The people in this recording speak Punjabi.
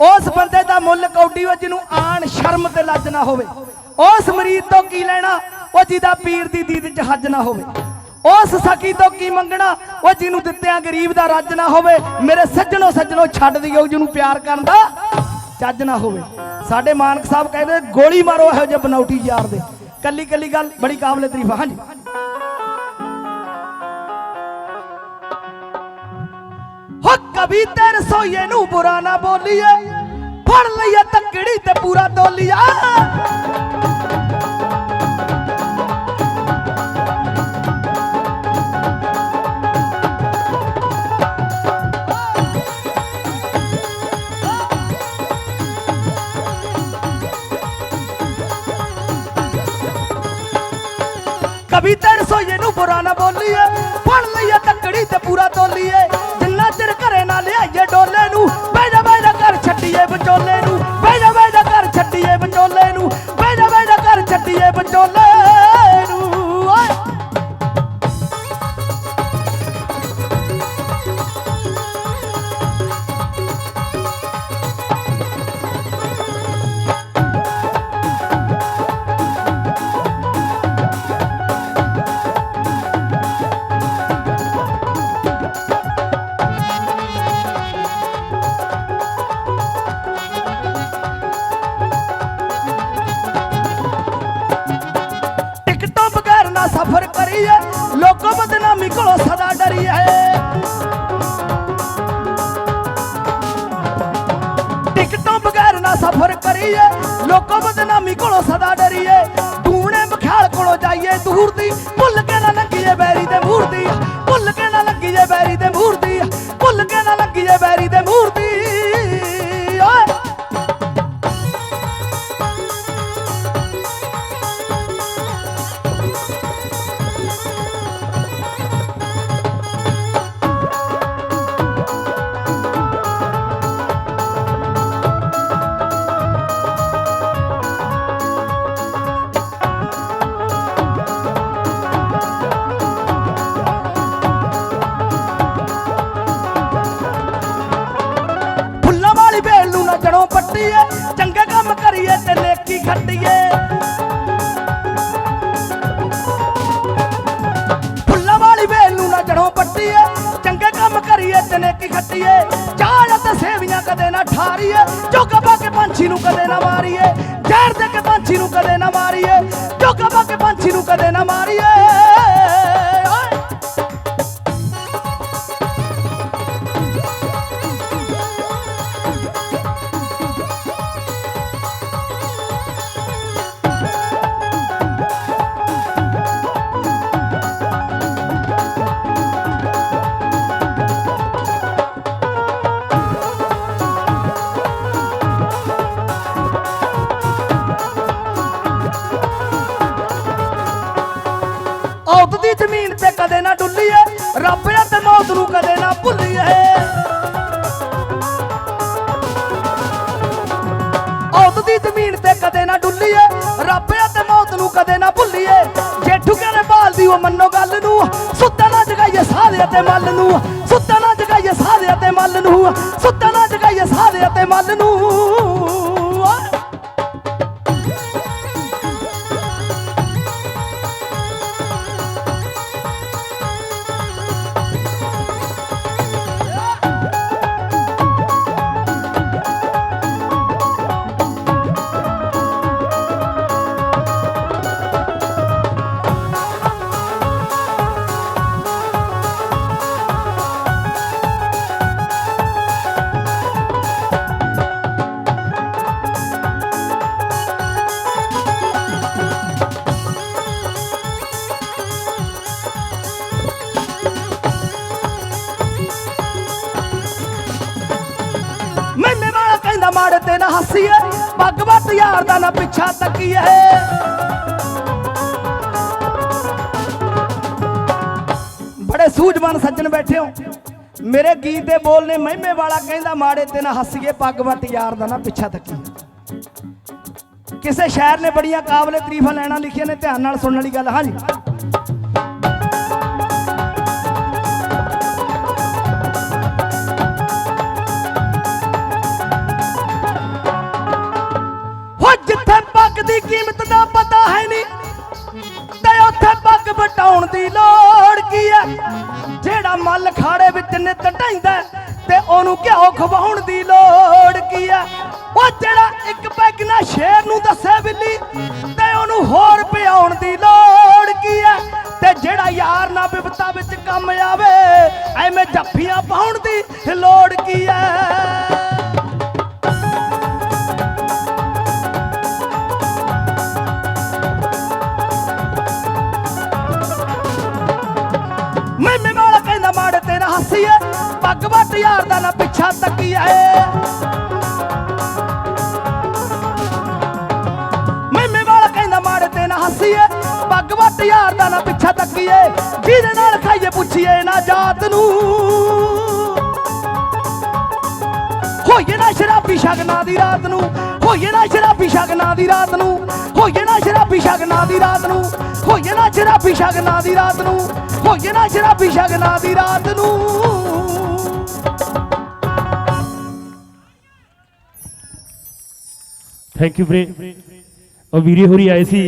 ਉਸ ਬੰਦੇ ਦਾ ਮੁੱਲ ਕੌਡੀ ਓ ਜਿਹਨੂੰ ਆਣ ਸ਼ਰਮ ਤੇ ਲੱਜ ਨਾ ਹੋਵੇ। ਉਸ ਮਰੀਦ ਤੋਂ ਕੀ ਲੈਣਾ, ਉਹ ਜਿਹਦਾ ਪੀਰ ਦੀ ਦੀਦ ਚ ਹੱਜ ਨਾ ਹੋਵੇ। ਉਸ ਸਕੀ ਤੋਂ ਕੀ ਮੰਗਣਾ, ਉਹ ਜਿਹਨੂੰ ਦਿੱਤਿਆਂ ਗਰੀਬ ਦਾ ਰੱਜ ਨਾ ਹੋਵੇ। ਮੇਰੇ ਸੱਜਣੋ ਸੱਜਣੋ ਛੱਡ ਦਿਓ ਜਿਹਨੂੰ ਪਿਆਰ ਕਰਨ ਦਾ ਚੱਜ ਨਾ ਹੋਵੇ। ਸਾਡੇ ਮਾਨਕ ਸਾਹਿਬ ਕਹਿੰਦੇ, ਗੋਲੀ ਮਾਰੋ ਇਹੋ ਜਿਹੇ ਬਨੌਟੀ ਯਾਰ ਦੇ। ਕੱਲੀ ਕੱਲੀ ਗੱਲ ਬੜੀ ਕਾਬਲੇ ਤਾਰੀਫ ਹਾਂਜੀ। ਕਵੀ ਤੇ ਰਸੋਈਏ ਨੂੰ ਬੁਰਾ ਨਾ ਬੋਲੀਏ। ਫੜ ਲਈਏ ਤੱਕੜੀ ਤੇ ਪੂਰਾ ਤੋਲੀਆ। ਕਵੀ ਤੇ ਰਸੋਈਏ ਨੂੰ ਬੁਰਾ ਨਾ ਬੋਲੀਏ। ਫੜ ਲਈਏ ਤੱਕੜੀ ਤੇ ਪੂਰਾ ਤੋਲੀਏ। ਘਰੇ ਡੋਲੇ ਨੂੰ। ਬਹਿ ਜਾ, ਬਹਿ ਘਰ ਛੱਡੀਏ ਵਿਚੋਲੇ ਨੂੰ। ਬਹਿ ਜਾ, ਬਹਿ ਘਰ ਛੱਡੀਏ ਵਿਚੋਲੇ ਨੂੰ। ਬਹਿ ਜਾ, ਬਹਿ ਘਰ ਛੱਡੀਏ ਵਿਚੋਲੇ ਲੋਕੋ ਕੋਲੋਂ ਸਦਾ ਡਰੀ ਹੈ ਟਿਕਟੋਂ ਬਗੈਰ ਨਾ ਸਫ਼ਰ ਕਰੀਏ, ਲੋਕੋ ਬਦਨਾਮੀ ਕੋਲੋਂ ਸਦਾ ਡਰੀਏ। ਦੂਣੇ ਬਖਿਆਲ ਕੋਲੋਂ ਜਾਈਏ, ਦੂਰ ਦੀ ਭੁੱਲ ਕੇ ਨਾ ਪੰਛੀ ਨੂੰ ਕਦੇ ਨਾ ਮਾਰੀਏ। ਜ਼ਹਿਰ ਦੇ ਕੇ ਪੰਛੀ ਨੂੰ ਕਦੇ ਨਾ ਮਾਰੀਏ। ਚੋਕਾ ਪਾ ਕੇ ਪੰਛੀ ਨੂੰ ਕਦੇ ਨਾ ਮਾਰੀਏ। ਔਤ ਦੀ ਜ਼ਮੀਨ ਤੇ ਕਦੇ ਨਾ ਡੁੱਲੀਏ, ਰੱਬ ਆ ਤੇ ਮੌਤ ਨੂੰ ਕਦੇ ਨਾ ਭੁੱਲੀਏ। ਔਤ ਦੀ ਜ਼ਮੀਨ ਤੇ ਕਦੇ ਨਾ ਡੁੱਲੀਏ, ਰੱਬ ਆ ਤੇ ਮੌਤ ਨੂੰ ਕਦੇ ਨਾ ਭੁੱਲੀਏ। ਜੇ ਠੁਕਰੇ ਬਾਲਦੀ ਉਹ ਮੰਨੋ ਗੱਲ ਨੂੰ। ਸੁੱਤਾ ਨਾ ਜਗਾਈਏ ਸਾਰੇ ਤੇ ਮੱਲ ਨੂੰ। ਸੁੱਤਾ ਨਾ ਜਗਾਈਏ ਸਾਰੇ ਤੇ ਮੱਲ ਨੂੰ। ਸੁੱਤਾ ਨਾ ਜਗਾਈਏ ਸਾਰੇ ਤੇ ਮੱਲ ਨੂੰ। ਨਾ ਹੱਸੀਏ ਪੱਗ ਯਾਰ ਦਾ ਨਾ ਪਿੱਛਾ ਤੱਕੀਏ। ਬੜੇ ਸੂਝਵਾਨ ਸੱਜਣ ਬੈਠੇ ਹੋ। ਮੇਰੇ ਗੀਤ ਦੇ ਬੋਲ ਨੇ ਮਹਿਮੇ ਵਾਲਾ ਕਹਿੰਦਾ, ਮਾੜੇ ਤੇ ਨਾ ਹੱਸੀਏ, ਪੱਗ ਯਾਰ ਦਾ ਨਾ ਪਿੱਛਾ ਤੱਕੀਏ। ਕਿਸੇ ਸ਼ਾਇਰ ਨੇ ਬੜੀਆਂ ਕਾਬਲੇ ਤਾਰੀਫਾਂ ਲੈਣਾ ਲਿਖੀਆਂ ਨੇ, ਧਿਆਨ ਨਾਲ ਸੁਣਨ ਵਾਲੀ ਗੱਲ, ਹਾਂਜੀ। ਖਾੜੇ ਵਿੱਚ ਤੇ ਉਹਨੂੰ ਘਿਓ ਖਵਾਉਣ ਦੀ ਲੋੜ ਕੀ ਐ ਉਹ ਜਿਹੜਾ ਇੱਕ ਪੈਗ ਨਾ ਸ਼ੇਰ ਨੂੰ ਦੱਸੇ ਬਿੱਲੀ, ਤੇ ਉਹਨੂੰ ਹੋਰ ਪਿਆਉਣ ਦੀ ਲੋੜ ਕੀ ਐ ਤੇ ਜਿਹੜਾ ਯਾਰ ਨਾ ਬਿਪਤਾ ਵਿੱਚ ਕੰਮ ਆਵੇ, ਐਵੇਂ ਜੱਫੀਆਂ ਪਾਉਣ ਦੀ ਲੋੜ ਮਾੜੇ ਤੇ ਪੱਗ ਵੱਟ ਯਾਰ ਦਾ ਨਾ ਪਿੱਛਾ ਤੱਕੀਏ। ਮੈਮੇ ਵਾਲਾ ਕਹਿੰਦਾ ਮਾੜੇ ਤੇ ਨਾ ਹੱਸੀਏ। ਪੱਗ ਵੱਟ ਯਾਰ ਦਾ ਨਾ ਪਿੱਛਾ ਤੱਕੀਏ। ਜਿਹਦੇ ਨਾਲ ਖਾਈਏ ਪੁੱਛੀਏ ਨਾ ਜਾਤ ਨੂੰ। ਹੋਈਏ ਨਾ ਸ਼ਰਾਬੀ ਸ਼ਗਨਾਂ ਦੀ ਰਾਤ ਨੂੰ। ਹੋਈਏ ਨਾ ਸ਼ਰਾਬੀ ਸ਼ਗਨਾਂ ਦੀ ਰਾਤ ਨੂੰ। ਹੋਈਏ ਨਾ ਸ਼ਰਾਬੀ ਸ਼ਗਨਾਂ ਦੀ ਰਾਤ ਨੂੰ। ਹੋਈਏ ਨਾ ਸ਼ਰਾਬੀ ਸ਼ਗਨਾਂ ਦੀ ਰਾਤ ਨੂੰ। ਹੋਈਏ ਨਾ ਸ਼ਰਾਬੀ ਸ਼ਗਨਾਂ ਦੀ ਰਾਤ ਨੂੰ। ਥੈਂਕ ਯੂ ਵੀਰੇ ਉਹ ਵੀਰੇ ਹੋਰੀ ਆਏ ਸੀ।